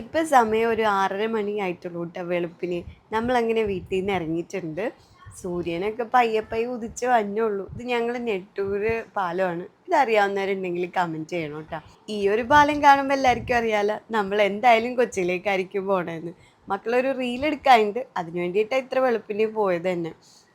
ഇപ്പം സമയം ഒരു ആറര മണി ആയിട്ടുള്ളൂ കേട്ടോ വെളുപ്പിന്. നമ്മളങ്ങനെ വീട്ടിൽ നിന്ന് ഇറങ്ങിയിട്ടുണ്ട്. സൂര്യനൊക്കെ പയ്യെ പയ്യെ ഉദിച്ച് വന്നുള്ളൂ ഇത് ഞങ്ങൾ നെട്ടൂര് പാലമാണ്. ഇതറിയാവുന്നവരുണ്ടെങ്കിൽ കമന്റ് ചെയ്യണം കേട്ടോ. ഈ ഒരു പാലം കാണുമ്പോൾ എല്ലാവർക്കും അറിയാലോ നമ്മൾ എന്തായാലും കൊച്ചിയിലേക്കായിരിക്കും പോണേന്ന്. മക്കളൊരു റീൽ എടുക്കാനുണ്ട്. അതിന് വേണ്ടിയിട്ടാണ് ഇത്ര വെളുപ്പിന് പോയത് തന്നെ.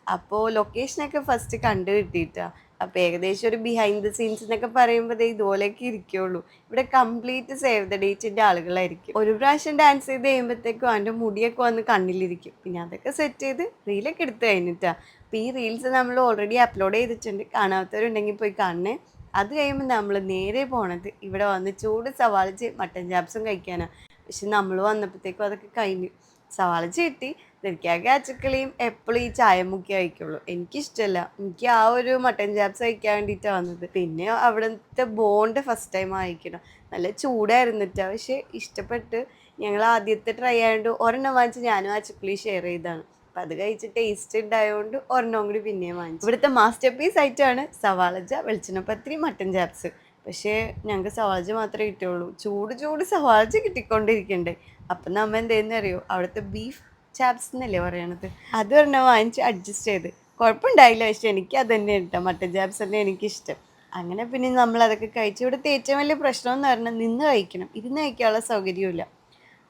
അപ്പോൾ ലൊക്കേഷനൊക്കെ ഫസ്റ്റ് കണ്ടു കിട്ടിയിട്ടാ. അപ്പോൾ ഏകദേശം ഒരു ബിഹൈൻഡ് ദ സീൻസ് എന്നൊക്കെ പറയുമ്പോൾ ഇതുപോലെയൊക്കെ ഇരിക്കുള്ളൂ. ഇവിടെ കംപ്ലീറ്റ് സേവ് ദ ഡേറ്റിന്റെ ആളുകളായിരിക്കും. ഒരു പ്രാവശ്യം ഡാൻസ് ചെയ്ത് കഴിയുമ്പോഴത്തേക്കും അവന്റെ മുടിയൊക്കെ വന്ന് കണ്ണിലിരിക്കും. പിന്നെ അതൊക്കെ സെറ്റ് ചെയ്ത് റീലൊക്കെ എടുത്ത് കഴിഞ്ഞിട്ടാ. അപ്പോൾ ഈ റീൽസ് നമ്മൾ ഓൾറെഡി അപ്ലോഡ് ചെയ്തിട്ടുണ്ട്. കാണാത്തവരുണ്ടെങ്കിൽ പോയി കാണണേ. അത് കഴിയുമ്പോൾ നമ്മൾ നേരെ പോണത് ഇവിടെ വന്ന് ചൂട് സവാളിച്ച് മട്ടൻ ചാപ്സും കഴിക്കാനാണ് പക്ഷെ നമ്മൾ വന്നപ്പോഴത്തേക്കും അതൊക്കെ കഴിഞ്ഞു. സവാള ചീട്ടി ധരിക്കാകെ അച്ചക്കളിയും എപ്പോഴും ഈ ചായ മുക്കി കഴിക്കുള്ളൂ. എനിക്കിഷ്ടമല്ല എനിക്ക് ആ ഒരു മട്ടൻ ചാപ്സ് കഴിക്കാൻ വേണ്ടിയിട്ടാണ് വന്നത്. പിന്നെ അവിടുത്തെ ബോണ്ട് ഫസ്റ്റ് ടൈം വാങ്ങിക്കണം. നല്ല ചൂടായിരുന്നിട്ടാ പക്ഷെ ഇഷ്ടപ്പെട്ട് ഞങ്ങൾ ആദ്യത്തെ ട്രൈ ആയതുകൊണ്ട് ഒരെണ്ണം വാങ്ങിച്ച് ഞാനും ആ ചക്കളി ഷെയർ ചെയ്താണ് അപ്പം അത് കഴിച്ച് ടേസ്റ്റ് ഉണ്ടായതുകൊണ്ട് ഒരെണ്ണം കൂടി പിന്നെയും വാങ്ങിച്ചു. ഇവിടുത്തെ മാസ്റ്റർ പീസ് ആയിട്ടാണ് സവാളജ വെളിച്ചെണ്ണപ്പത്തിരി മട്ടൻ ചാപ്സ്. പക്ഷേ ഞങ്ങൾക്ക് സവാജ് മാത്രമേ കിട്ടുള്ളൂ ചൂട് ചൂട് സവാജ് കിട്ടിക്കൊണ്ടിരിക്കണ്ടേ. അപ്പം നമ്മ എന്തെന്ന് അറിയോ? അവിടുത്തെ ബീഫ് ചാപ്സ് എന്നല്ലേ പറയണത്? അത് പറഞ്ഞാൽ വാങ്ങിച്ച് അഡ്ജസ്റ്റ് ചെയ്ത്. കുഴപ്പമുണ്ടായില്ല. പക്ഷെ എനിക്ക് അത് തന്നെ കേട്ടോ മട്ടൻ ചാപ്സ് തന്നെ എനിക്കിഷ്ടം. അങ്ങനെ പിന്നെ നമ്മൾ അതൊക്കെ കഴിച്ചു ഇവിടുത്തെ ഏറ്റവും വലിയ പ്രശ്നം എന്ന് പറഞ്ഞാൽ നിന്ന് കഴിക്കണം. ഇരുന്ന് കഴിക്കാനുള്ള സൗകര്യമില്ല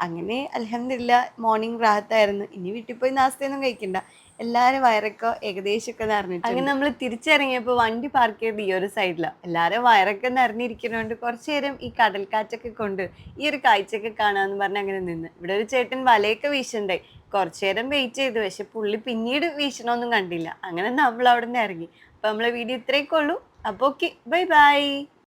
അങ്ങനെ അലഹമില്ല മോർണിംഗ് റാഹത്തായിരുന്നു. ഇനി വീട്ടിൽ പോയി നാസ്തയൊന്നും കഴിക്കണ്ട. എല്ലാവരും വയറൊക്കെ ഏകദേശമൊക്കെ നിറഞ്ഞിട്ട് അങ്ങനെ നമ്മൾ തിരിച്ചിറങ്ങിയപ്പോൾ വണ്ടി പാർക്ക് ചെയ്ത് ഈ ഒരു സൈഡിലാണ് എല്ലാവരും വയറൊക്കെ നിറഞ്ഞിരിക്കുന്നതുകൊണ്ട് കുറച്ച് നേരം ഈ കടൽക്കാറ്റൊക്കെ കൊണ്ട് ഈ ഒരു കാഴ്ചയൊക്കെ കാണാമെന്ന് പറഞ്ഞ് അങ്ങനെ നിന്ന്. ഇവിടെ ഒരു ചേട്ടൻ വലയൊക്കെ വീശണ്ടായി. കുറച്ചു നേരം വെയിറ്റ് ചെയ്തു. പക്ഷെ പുള്ളി പിന്നീട് വീശണമൊന്നും കണ്ടില്ല. അങ്ങനെ നമ്മൾ അവിടെ നിന്ന് ഇറങ്ങി. അപ്പോൾ നമ്മളെ വീഡിയോ ഇത്രയൊക്കെ ഉള്ളൂ. അപ്പോൾ ഓക്കെ ബൈ ബൈ